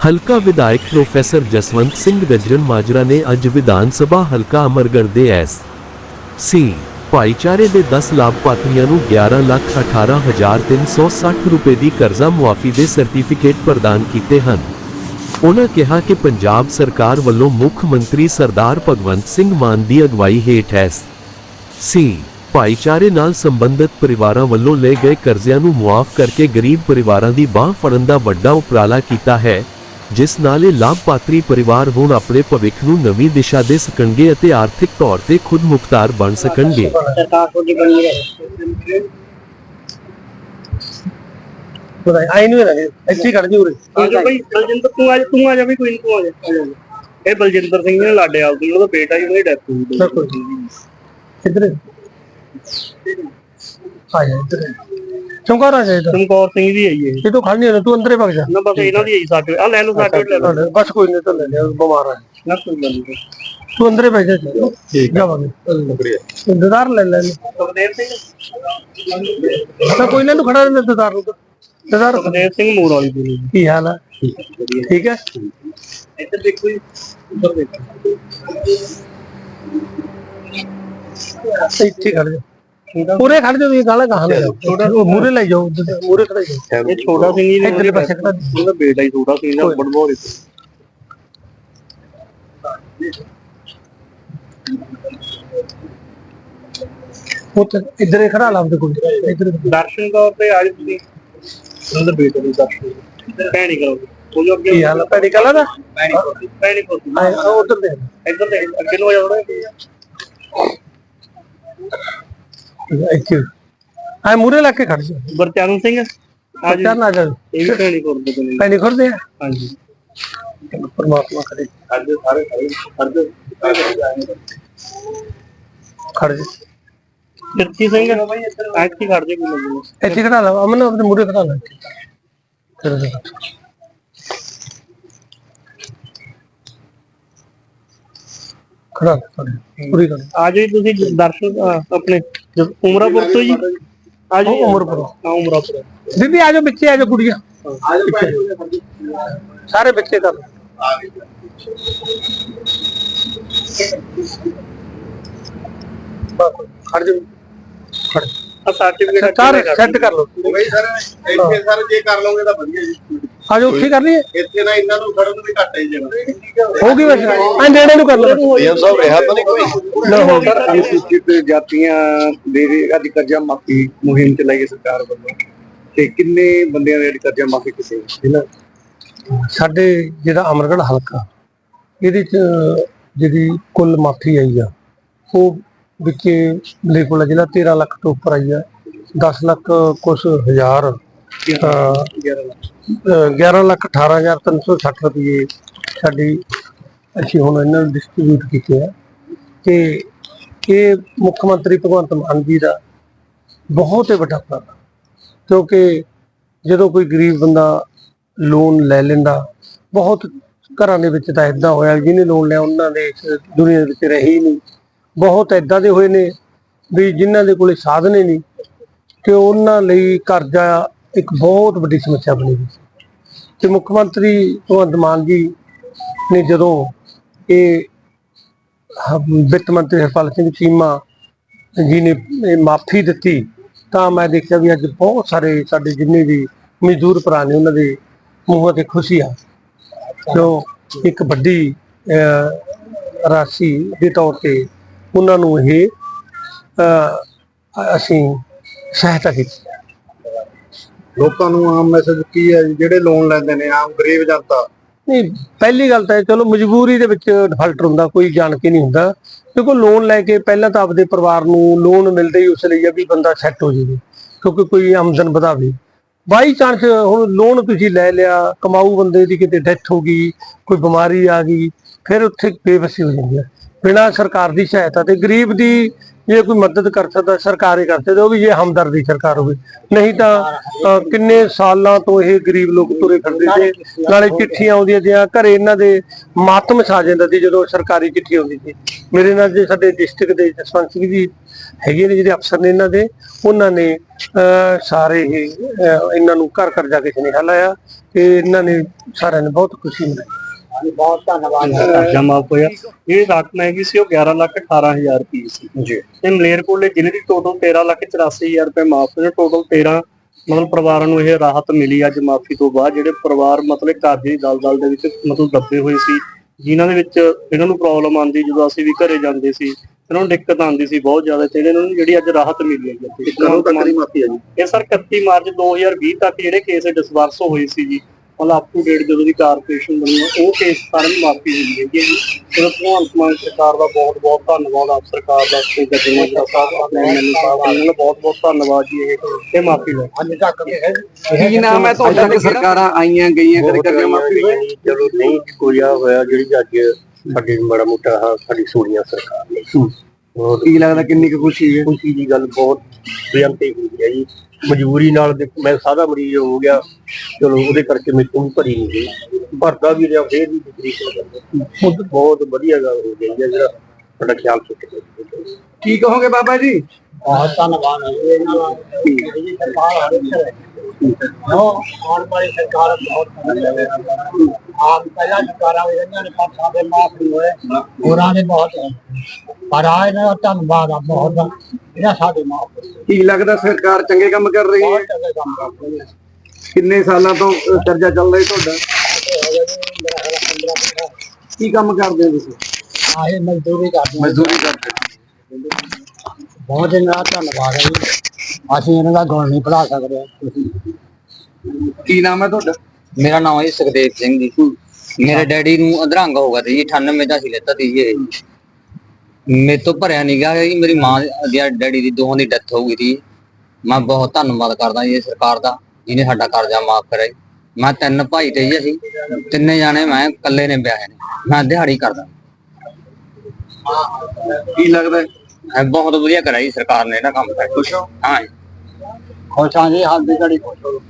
ਹਲਕਾ ਵਿਧਾਇਕ ਪ੍ਰੋਫੈਸਰ ਜਸਵੰਤ ਸਿੰਘ ਗਜਰਨ ਮਾਜਰਾ ਨੇ ਅੱਜ ਵਿਧਾਨ ਸਭਾ ਹਲਕਾ ਅਮਰਗੜ੍ਹ ਦੇ ਐਸ ਸੀ ਭਾਈਚਾਰੇ ਦੇ 10 ਲਾਭਪਾਤਰੀਆਂ ਨੂੰ 11 ਲੱਖ 18360 ਰੁਪਏ ਦੀ ਕਰਜ਼ਾ ਮੁਆਫੀ ਦੇ ਸਰਟੀਫਿਕੇਟ ਪ੍ਰਦਾਨ ਕੀਤੇ ਹਨ। ਉਨ੍ਹਾਂ ਕਿਹਾ ਕਿ ਪੰਜਾਬ ਸਰਕਾਰ ਵੱਲੋਂ ਮੁੱਖ ਮੰਤਰੀ ਸਰਦਾਰ ਭਗਵੰਤ ਸਿੰਘ ਮਾਨ ਦੀ ਅਗਵਾਈ ਹੇਠ ਐਸ ਸੀ ਭਾਈਚਾਰੇ ਨਾਲ ਸੰਬੰਧਿਤ ਪਰਿਵਾਰਾਂ ਵੱਲੋਂ ਲਏ ਗਏ ਕਰਜ਼ਿਆਂ ਨੂੰ ਮੁਆਫ ਕਰਕੇ ਗਰੀਬ ਪਰਿਵਾਰਾਂ ਦੀ ਬਾਹ ਫੜਨ ਦਾ ਵੱਡਾ ਉਪਰਾਲਾ ਕੀਤਾ ਹੈ। ਜਿਸ ਨਾਲ ਇਹ ਲਾਭਪਾਤਰੀ ਪਰਿਵਾਰ ਹੁਣ ਆਪਣੇ ਭਵਿੱਖ ਨੂੰ ਨਵੀਂ ਦਿਸ਼ਾ ਦੇ ਸਕਣਗੇ ਅਤੇ ਆਰਥਿਕ ਤੌਰ ਤੇ ਖੁਦ ਮੁਖਤਾਰ ਬਣ ਸਕਣਗੇ ਸਰਕਾਰ ਤੁਹਾਡੀ ਬਣੀ ਰਹੇ ਪਤਾ ਆਈ ਨਹੀਂ ਲੱਗੇ ਇੱਥੇ ਖੜ ਜੀ ਉਰੇ ਆ ਜਾ ਬਈ ਬਲਜਿੰਦਰ ਤੂੰ ਆ ਜਾ ਤੂੰ ਆ ਜਾ ਵੀ ਕੋਈ ਨਹੀਂ ਤੂੰ ਆ ਜਾ ਆ ਜਾ ਇਹ ਬਲਜਿੰਦਰ ਸਿੰਘ ਨੇ ਲਾਡੇ ਆਉ ਉਹਦਾ ਬੇਟਾ ਹੀ ਉਹਦੀ ਡੈਥ ਹੋ ਗਈ ਬਿਲਕੁਲ। ਇੱਧਰ ਆ ਜਾ ਇੱਧਰ ਚੌਂਕਾ ਰਾ ਜਾ ਇੱਧਰ ਚਮਕੌਰ ਸਿੰਘ ਦੀ ਆਈ ਇਹ। ਇਹ ਤੋਂ ਹੋਣਾ, ਤੂੰ ਅੰਦਰੇ ਵਗ ਜਾ। ਨਾ ਬਸ ਇਹਨਾਂ ਦੀ ਆਈ ਸਾਡੇ ਆ ਲੈ ਲਓ ਸਾਡੇ ਲੈ ਲਓ। ਬਸ ਕੋਈ ਨਹੀਂ ਤਾਂ ਲੈ ਲਿਆ ਬਿਮਾਰ ਹੈ ਨਾ ਕੋਈ ਗੱਲ ਨਹੀਂ। ਤੂੰ ਅੰਦਰੇ ਬੈਠ ਜਾ ਠੀਕ ਜਾਵਾਂਗੇ। ਇੰਤਜ਼ਾਰ ਲੈ ਲੈ। ਸੁਖਦੇਵ ਸਿੰਘ? ਤਾਂ ਕੋਈ ਨਾ ਤੂੰ ਖੜਾ ਰਹਿ ਇੰਤਜ਼ਾਰ ਨੂੰ ਇੰਤਜ਼ਾਰ ਸੁਖਦੇਵ ਸਿੰਘ ਮੂਰ ਵਾਲੀ ਦੀ ਕੀ ਹਾਲ ਹੈ ਠੀਕ ਹੈ ਇੱਧਰ ਦੇਖੋ ਜੀ ਉੱਧਰ ਦੇਖੋ। ਇੱਥੇ ਖੜ ਜਾ। ਪੂਰੇ ਖੜ ਜਾ ਤੁਸੀਂ ਗਾਲਾਂ ਕਹਾਂ ਲੈ ਜਾਓ। ਮੂਰੇ ਲੈ ਜਾਓ ਮੂਰੇ ਖੜੇ ਜਾਓ। ਇਹ ਛੋਟਾ ਸਿੰਘ ਜੀ ਨੇ ਇੱਧਰਲੇ ਪਾਸੇ ਖੜਾ ਉਹਦਾ ਬੇਟਾ ਹੀ ਛੋਟਾ ਸੀ ਨਾ। ਬੜਬੋਰ ਉੱਥੇ ਇੱਧਰ ਹੀ ਖੜਾ ਲਾ ਉਹਦੇ ਕੋਲ। ਇੱਧਰ ਦਰਸ਼ਨ ਤੌਰ ਤੇ ਆ ਜਾਓ ਤੁਸੀਂ। ਉਹਦਾ ਬੇਟਾ ਦੀ ਦਰਸ਼ਨ ਭੈਣੀ ਕਰੋ ਉਹ ਜੋ ਅੱਗੇ ਕੀ ਹਾਲ ਹੈ ਭੈੜੀ ਕਲਾ ਦਾ ਭੈਣੀ ਕਰੋ ਭੈਣੀ ਕਰੋ ਆ ਉਧਰ ਦੇ ਇੱਧਰ ਦੇ ਅੱਗੇ ਨੂੰ ਆ ਜਾਓ ਥੋੜ੍ਹਾ। ਇੱਥੇ ਆ ਮੂਰੇ ਲਾ ਕੇ ਖੜ ਜਾ ਗੁਰਚਰਨ ਸਿੰਘ ਆ ਜੀ ਚੱਲ ਨਾ ਜਾ ਇਹ ਵੀ ਭੈਣੀ ਕਰੋ ਬਦਲੇ ਪੈਣੀ ਖੁਰਦੇ ਆ ਹਾਂਜੀ ਪਰਮਾਤਮਾ ਕਰੇ ਅੱਜ ਸਾਰੇ ਅੱਜ ਖੜ ਜਾ ਕਿਰਤੀ ਸਿੰਘ ਐਕਟੀ ਖੜ ਜੇ ਕੋਈ ਲੱਗੂ ਇੱਥੇ ਖੜਾ ਲਾ ਅਮਨ ਆਪਣੇ ਮੂਰੇ ਖੜਾ ਲਾ ਚਲੋ ਜੀ। ਖੜਾ ਲਾ, ਖੜਾ ਲਾ, ਪੂਰੀ ਕਰ ਆ ਜਾਓ ਜੀ ਤੁਸੀਂ ਦਰਸ਼ਨ ਅਹ, ਆਪਣੇ ਜ- ਉਮਰਾਪੁਰ ਤੋਂ ਜੀ ਆ ਜਾਓ ਉਮਰਪੁਰ। ਹਾਂ ਉਮਰਾਪੁਰ। ਬੀਬੀ ਆ ਜਾਓ ਬੱਚੇ ਆ ਜਾਓ ਕੁੜੀਆਂ। ਸਾਰੇ ਬੱਚੇ ਕਰ। ਬਸ, ਖੜ ਜਾ ਖੜ। ਆ ਸਰਟੀਫਿਕੇਟ ਸਾਰੇ ਸੈੱਟ ਕਰ ਲਓ। ਬਈ ਸਰ ਇੱਥੇ ਸਰ ਜੇ ਕਰ ਲਓਗੇ ਤਾਂ ਵਧੀਆ ਜੀ। ਆ ਜਾਓ ਉੱਥੇ ਕਰ ਲਈਏ ਇੱਥੇ ਨਾ ਇਹਨਾਂ ਨੂੰ ਖੜਨ ਵੀ ਘੱਟ ਹੈ ਜੀ ਹੋ ਗਈ ਵੈਸੇ ਆ ਨੇੜੇ ਨੂੰ ਕਰ ਲਓ। ਇਹ ਸਭ ਰਿਹਾ ਤਾਂ ਨਹੀਂ ਕੋਈ? ਨਾ ਹੋ ਸਰ ਅਨੁਸੂਚਿਤ ਜਾਤੀਆਂ ਦੇ ਦੇ ਅੱਜ ਕਰਜ਼ਾ ਮਾਫੀ ਮੁਹਿੰਮ ਚਲਾਈ ਹੈ ਸਰਕਾਰ ਵੱਲੋਂ। ਤੇ ਕਿੰਨੇ ਬੰਦਿਆਂ ਦੇ ਅੱਜ ਕਰਜ਼ਾ ਮਾਫੀ ਕੀਤੀ? ਜਿਨ੍ਹਾਂ ਸਾਡੇ ਜਿਹੜਾ ਅਮਰਗੜ੍ਹ ਹਲਕਾ ਇਹਦੇ ਚ ਜਿਹੜੀ ਕੁੱਲ ਮਾਫੀ ਆਈ ਆ ਉਹ ਵਿੱਚ ਮਲੇਕੋਲਾ ਜ਼ਿਲ੍ਹਾ 13 ਲੱਖ ਤੋਂ ਉੱਪਰ ਆਈ ਆ। 10 ਲੱਖ ਕੁਛ ਹਜ਼ਾਰ ਤਾਂ 11 ਲੱਖ, ਅਹ 11 ਲੱਖ 18360 ਰੁਪਏ ਸਾਡੀ ਅਸੀਂ ਹੁਣ ਇਹਨਾਂ ਨੂੰ ਡਿਸਟ੍ਰੀਬਿਊਟ ਕੀਤੇ ਆ। ਤੇ ਇਹ ਮੁੱਖ ਮੰਤਰੀ ਭਗਵੰਤ ਮਾਨ ਜੀ ਦਾ ਬਹੁਤ ਹੀ ਵੱਡਾ ਉਪਰਾਲਾ ਕਿਉਂਕਿ ਜਦੋਂ ਕੋਈ ਗਰੀਬ ਬੰਦਾ ਲੋਨ ਲੈ ਲੈਂਦਾ, ਬਹੁਤ ਘਰਾਂ ਦੇ ਵਿੱਚ ਤਾਂ ਇਦਾਂ ਹੋਇਆ, ਜਿਹਨੇ ਲੋਨ ਲਿਆ ਉਹਨਾਂ ਦੇ ਇਸ ਦੁਨੀਆ ਦੇ ਵਿੱਚ ਰਹੇ ਹੀ ਨਹੀਂ। ਬਹੁਤ ਇਦਾਂ ਦੇ ਹੋਏ ਨੇ ਵੀ ਜਿਨ੍ਹਾਂ ਦੇ ਕੋਲੇ ਸਾਧਨ ਹੀ ਨਹੀਂ, ਕਿ ਉਹਨਾਂ ਲਈ ਕਰਜ਼ਾ ਇੱਕ ਬਹੁਤ ਵੱਡੀ ਸਮੱਸਿਆ ਬਣੀ ਹੋਈ ਸੀ। ਤੇ ਮੁੱਖ ਮੰਤਰੀ ਭਗਵੰਤ ਮਾਨ ਜੀ ਨੇ ਜਦੋਂ ਇਹ ਵਿੱਤ ਮੰਤਰੀ ਹਰਪਾਲ ਸਿੰਘ ਚੀਮਾ ਜੀ ਨੇ ਮਾਫੀ ਦਿੱਤੀ ਤਾਂ ਮੈਂ ਦੇਖਿਆ ਵੀ ਅੱਜ ਬਹੁਤ ਸਾਰੇ ਸਾਡੇ ਜਿੰਨੇ ਵੀ ਮਜ਼ਦੂਰ ਭਰਾ ਨੇ ਉਹਨਾਂ ਦੇ ਮੂੰਹਾਂ ਤੇ ਖੁਸ਼ੀ ਆ। ਜੋ ਇੱਕ ਵੱਡੀ ਅਹ, ਰਾਸ਼ੀ ਦੇ ਤੌਰ ਤੇ ਉਹਨਾਂ ਨੂੰ ਇਹ ਅਸੀਂ ਸਹਾਇਤਾ ਕੀਤੀ। ਲੋਕਾਂ ਨੂੰ ਆਮ ਮੈਸੇਜ ਕੀ ਹੈ ਜੀ? ਜਿਹੜੇ ਲੋਨ ਲੈਂਦੇ ਨੇ, ਆਮ ਗਰੀਬ ਜਨਤਾ। ਨਹੀਂ, ਪਹਿਲੀ ਗੱਲ ਤਾਂ ਇਹ, ਚਲੋ ਮਜਬੂਰੀ ਦੇ ਵਿੱਚ ਡਿਫਾਲਟਰ ਹੁੰਦਾ, ਕੋਈ ਜਾਣ ਕੇ ਨਹੀਂ ਹੁੰਦਾ। ਕਿਉਂਕਿ ਲੋਨ ਲੈ ਕੇ ਪਹਿਲਾਂ ਤਾਂ ਆਪਦੇ ਪਰਿਵਾਰ ਨੂੰ ਲੋਨ ਮਿਲਦਾ ਹੀ ਉਸ ਲਈ ਆ ਵੀ ਬੰਦਾ ਸੈੱਟ ਹੋ ਜਾਵੇ, ਕਿਉਂਕਿ ਕੋਈ ਆਮਦਨ ਵਧਾਵੇ। ਬਾਈ ਚਾਂਸ ਹੁਣ ਲੋਨ ਤੁਸੀਂ ਲੈ ਲਿਆ, ਕਮਾਊ ਬੰਦੇ ਦੀ ਕਿਤੇ ਡੈਥ ਹੋ ਗਈ, ਕੋਈ ਬਿਮਾਰੀ ਆ ਗਈ, ਫਿਰ ਉੱਥੇ ਬੇਵਸੀ ਹੋ ਜਾਂਦੀ ਹੈ ਬਿਨਾਂ ਸਰਕਾਰ ਦੀ ਸਹਾਇਤਾ ਤੇ ਗਰੀਬ ਦੀ ਜੇ ਕੋਈ ਮਦਦ ਕਰ ਸਕਦਾ ਸਰਕਾਰ ਹੀ ਕਰ ਸਕਦਾ ਉਹ ਵੀ ਜੇ ਹਮਦਰਦੀ ਸਰਕਾਰ ਹੋਵੇ। ਨਹੀਂ ਤਾਂ ਕਿੰਨੇ ਸਾਲਾਂ ਤੋਂ ਇਹ ਗਰੀਬ ਲੋਕ ਤੁਰੇ ਫਿਰਦੇ ਸੀ ਨਾਲੇ ਚਿੱਠੀਆਂ ਆਉਂਦੀਆਂ ਸੀ ਘਰੇ ਇਹਨਾਂ ਦੇ ਮਾਤਮ ਛਾ ਜਾਂਦਾ ਸੀ ਜਦੋਂ ਸਰਕਾਰੀ ਚਿੱਠੀ ਆਉਂਦੀ ਸੀ। ਮੇਰੇ ਨਾਲ ਜੇ ਸਾਡੇ ਡਿਸਟ੍ਰਿਕਟ ਦੇ ਜਸਵੰਤ ਸਿੰਘ ਜੀ ਹੈਗੇ ਨੇ ਜਿਹੜੇ ਅਫਸਰ ਨੇ ਇਹਨਾਂ ਦੇ ਉਹਨਾਂ ਨੇ ਅਹ, ਸਾਰੇ ਹੀ ਅਹ, ਇਹਨਾਂ ਨੂੰ ਘਰ ਘਰ ਜਾ ਕੇ ਸੁਨੇਹਾ ਲਾਇਆ ਤੇ ਇਹਨਾਂ ਨੇ ਸਾਰਿਆਂ ਨੇ ਬਹੁਤ ਖੁਸ਼ੀ ਮਨਾਈ। ਬਹੁਤ ਧੰਨਵਾਦ। ਕਰਜ਼ਾ ਮਾਫ ਹੋਇਆ ਇਹ ਰਕਮ ਹੈਗੀ ਸੀ ਉਹ 11 ਲੱਖ 18000 ਰੁਪਏ ਸੀ। ਜੀ। ਤੇ ਮਲੇਰਕੋਟਲੇ ਜ਼ਿਲ੍ਹੇ ਦੀ ਟੋਟਲ 13 ਲੱਖ 84000 ਰੁਪਏ ਮਾਫ ਹੋਏ ਟੋਟਲ 13 ਮਤਲਬ ਪਰਿਵਾਰਾਂ ਨੂੰ ਇਹ ਰਾਹਤ ਮਿਲੀ ਅੱਜ ਮਾਫੀ ਤੋਂ ਬਾਅਦ ਜਿਹੜੇ ਪਰਿਵਾਰ ਮਤਲਬ ਕਰਜ਼ੇ ਦੀ ਦਲਦਲ ਦੇ ਵਿੱਚ ਮਤਲਬ ਦੱਬੇ ਹੋਏ ਸੀ ਜਿਨ੍ਹਾਂ ਦੇ ਵਿੱਚ ਇਹਨਾਂ ਨੂੰ ਪ੍ਰੋਬਲਮ ਆਉਂਦੀ ਜਦੋਂ ਅਸੀਂ ਵੀ ਘਰੇ ਜਾਂਦੇ ਸੀ ਇਹਨਾਂ ਨੂੰ ਦਿੱਕਤ ਆਉਂਦੀ ਸੀ ਬਹੁਤ ਜ਼ਿਆਦਾ ਤੇ ਇਹਨਾਂ ਨੂੰ ਜਿਹੜੀ ਅੱਜ ਰਾਹਤ ਮਿਲੀ ਹੈ ਜੀ। ਕਦੋਂ ਤੱਕ ਦੀ ਮਾਫੀ ਹੈ ਜੀ? ਇਹ ਸਰ 31 ਮਾਰਚ 2020 ਤੱਕ ਜਿਹੜੇ ਕੇਸ ਡਿਸਬਰਸ ਹੋਏ ਸੀ ਜੀ ਮਤਲਬ ਅਪ ਟੂ ਡੇਟ ਜਦੋਂ ਦੀ ਕਾਰਪੋਰੇਸ਼ਨ ਬਣੀ ਹੈ, ਉਹ ਕੇਸ ਸਾਰਿਆਂ ਨੂੰ ਮਾਫੀ ਮਿਲੀ ਹੈਗੀ ਹੈ ਜੀ। ਤੇ ਭਗਵੰਤ ਮਾਨ ਸਰਕਾਰ ਦਾ ਬਹੁਤ ਬਹੁਤ ਧੰਨਵਾਦ ਆਪ ਸਰਕਾਰ ਦਾ ਤੇ ਗੱਜਣਾ ਸਾਹਿਬ ਆਪਣੇ ਮੈਨੂੰ ਸਾਹਿਬ ਉਹਨਾਂ ਦਾ ਬਹੁਤ ਬਹੁਤ ਧੰਨਵਾਦ ਜੀ ਇਹ ਇਹ ਮਾਫੀ ਲੈ ਅੱਜ ਤੱਕ ਕੀ ਨਾਮ ਹੈ ਤੁਹਾਡਾ? ਕਿ ਸਰਕਾਰਾਂ ਆਈਆਂ ਗਈਆਂ ਕਦੇ ਕਰਜ਼ਾ ਮਾਫੀ ਚਲੋ ਨਹੀਂ ਕੋਈ ਆ ਹੋਇਆ ਜਿਹੜੀ ਅੱਜ ਸਾਡੀ ਮਾੜਾ ਮੋਟਾ ਸਾਡੀ ਸੋਨੀਆ ਸਰਕਾਰ ਨੇ। ਕੀ ਲੱਗਦਾ ਕਿੰਨੀ ਕੁ ਖੁਸ਼ੀ ਹੈ? ਖੁਸ਼ੀ ਦੀ ਗੱਲ ਬਹੁਤ ਬੇਅੰਤੀ ਹੋਈ ਹੈ ਜੀ। ਮਜਬੂਰੀ ਨਾਲ ਮੈਂ ਸਾਦਾ ਮਰੀਜ਼ ਹੋ ਗਿਆ ਚਲੋ ਉਹਦੇ ਕਰਕੇ ਮੇਰੇ ਤੋਂ ਭਰੀ ਨਹੀਂ ਗਈ। ਭਰਦਾ ਵੀ ਰਿਹਾ ਫੇਰ ਵੀ ਤਰੀਕ ਲੱਗਦਾ ਬਹੁਤ ਵਧੀਆ ਗੱਲ ਹੋ ਗਈ ਹੈ ਜਿਹੜਾ ਤੁਹਾਡਾ ਖਿਆਲ ਸੁੱਟ ਕੀ ਕਹੋਗੇ ਬਾਬਾ ਜੀ? ਬਹੁਤ ਧੰਨਵਾਦ ਹੈ ਇਹਨਾਂ ਦਾ। ਜਿਹੜੀ ਸਰਕਾਰ ਆ ਰਹੀ ਹੈ ਉਹ ਆਉਣ ਵਾਲੀ ਸਰਕਾਰ ਬਹੁਤ ਆਪ ਪਹਿਲਾਂ ਸਰਕਾਰਾਂ ਵੀ ਇਹਨਾਂ ਨੇ ਪਰ ਸਾਡੇ ਮਾਫ ਨਹੀਂ ਹੋਏ। ਹੋਰਾਂ ਦੇ ਬਹੁਤ। ਪਰ ਆ ਇਹਨਾਂ ਦਾ ਧੰਨਵਾਦ ਆ ਬਹੁਤ ਇਹਨਾਂ ਸਾਡੇ ਮਾਫ ਕੀ ਲੱਗਦਾ ਸਰਕਾਰ ਚੰਗੇ ਕੰਮ ਕਰ ਰਹੀ ਹੈ? ਬਹੁਤ ਚੰਗੇ ਕੰਮ ਕਰਦੇ ਨੇ ਕਿੰਨੇ ਸਾਲਾਂ ਤੋਂ ਅ, ਕਰਜ਼ਾ ਚੱਲ ਰਿਹਾ ਤੁਹਾਡਾ? ਕੀ ਕੰਮ ਕਰਦੇ ਹੋ ਤੁਸੀਂ? ਆਹੇ ਮਜ਼ਦੂਰੀ ਕਰਦੇ। ਮਜ਼ਦੂਰੀ ਕਰਦੇ ਬਹੁਤ ਇਹਨਾਂ ਦਾ ਧੰਨਵਾਦ ਹੈ ਜੀ ਅਸੀਂ ਇਹਨਾਂ ਦਾ ਗੁਣ ਨਹੀਂ ਭੁਲਾ ਸਕਦੇ। ਕੀ ਨਾਮ ਹੈ ਤੁਹਾਡਾ? ਮੇਰਾ ਨਾਮ ਹੈ ਸੁਖਦੇਵ ਸਿੰਘ ਜੀ। ਮੇਰੇ ਡੈਡੀ ਨੂੰ ਅਧਰੰਗ ਹੋ ਗਿਆ ਸੀ ਜੀ 98 ਦਾ ਸੀ ਲੈਤਾ ਸੀ ਇਹ। ਮੇਰੇ ਤੋਂ ਭਰਿਆ ਨਹੀਂ ਗਿਆ ਜੀ ਮੇਰੀ ਮਾਂ ਦੀ ਡੈਡੀ ਦੀ ਦੋਹਾਂ ਦੀ ਡੈਥ ਹੋ ਗਈ ਸੀ। ਮੈਂ ਬਹੁਤ ਧੰਨਵਾਦ ਕਰਦਾ ਜੀ ਸਰਕਾਰ ਦਾ ਜਿਹਨੇ ਸਾਡਾ ਕਰਜ਼ਾ ਮਾਫ ਕਰਿਆ ਜੀ। ਮੈਂ ਤਿੰਨ ਭਾਈ ਤੇ ਜੀ। ਅਸੀਂ ਤਿੰਨੇ ਜਾਣੇ ਮੈਂ ਇਕੱਲੇ ਨੇ ਵਿਆਹੇ ਨੇ। ਮੈਂ ਦਿਹਾੜੀ ਕਰਦਾ। ਕੀ ਲੱਗਦਾ? ਹੈ? ਬਹੁਤ ਵਧੀਆ ਕਰਿਆ ਜੀ ਸਰਕਾਰ ਨੇ ਇਹਦਾ ਕੰਮ। ਖੁਸ਼ ਹੋ? ਜੀ। ਖੁਸ਼ ਹਾਂ ਜੀ ਹਾਲ ਦੀ ਘੜੀ। ਖੁਸ਼ ਹੋ।